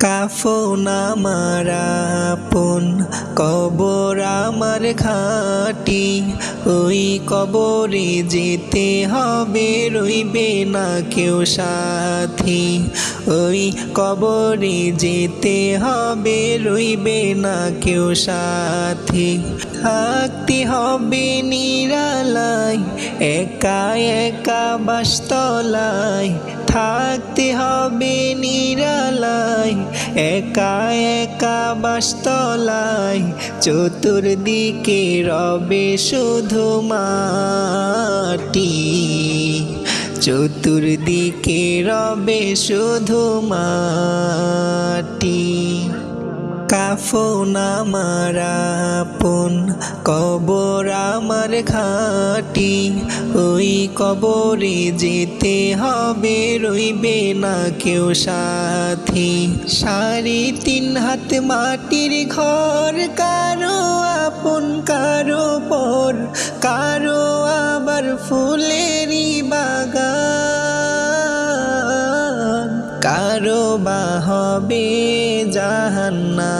কাফন আমার আপন কবর আমার খাটি, ওই কবরে যেতে হবে, রইবে না কেউ সাথী। ওই কবরে যেতে হবে, রইবে না কেউ সাথী। থাকতে হবে নিরালায়, একা একা বাসতলায় থাকতে হবে নিরালায় একা একা বাসতলায় চতুর্দিকে রবে শুধু মাটি। চতুর্দিকে রবে শুধু মাটি। কাফন আমার আপন কবর আমার খাটি। ওই কবরে যেতে হবে, রইবে না কেউ সাথী। সাড়ে তিন হাত মাটির ঘর, কারও আপন, কারও পর, কারও আবার ফুলেরই বা হবে জাহান্না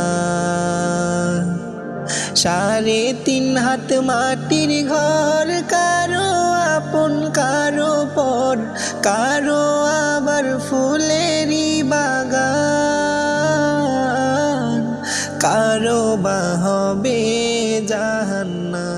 সাড়ে তিন হাত মাটির ঘর, কারও আপন, কারও পর, কারও আবার ফুলেরই বাগান। কারও বা হবে জাহান্না